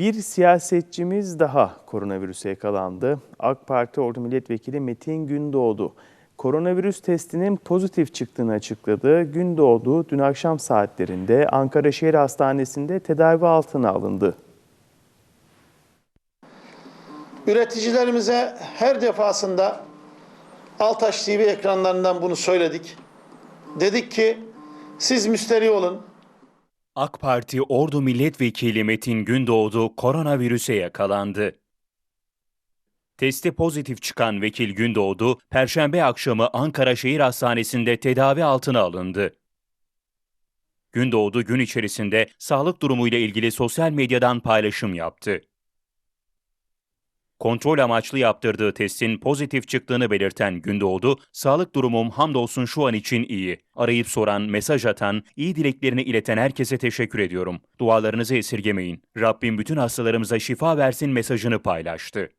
Bir siyasetçimiz daha koronavirüse yakalandı. AK Parti Ordu Milletvekili Metin Gündoğdu. Koronavirüs testinin pozitif çıktığını açıkladı. Gündoğdu dün akşam saatlerinde Ankara Şehir Hastanesi'nde tedavi altına alındı. Üreticilerimize her defasında Altaş TV ekranlarından bunu söyledik. Dedik ki siz müşteri olun. AK Parti Ordu Milletvekili Metin Gündoğdu koronavirüse yakalandı. Testi pozitif çıkan vekil Gündoğdu, Perşembe akşamı Ankara Şehir Hastanesi'nde tedavi altına alındı. Gündoğdu gün içerisinde sağlık durumuyla ilgili sosyal medyadan paylaşım yaptı. Kontrol amaçlı yaptırdığı testin pozitif çıktığını belirten Gündoğdu, sağlık durumum hamdolsun şu an için iyi. Arayıp soran, mesaj atan, iyi dileklerini ileten herkese teşekkür ediyorum. Dualarınızı esirgemeyin. Rabbim bütün hastalarımıza şifa versin mesajını paylaştı.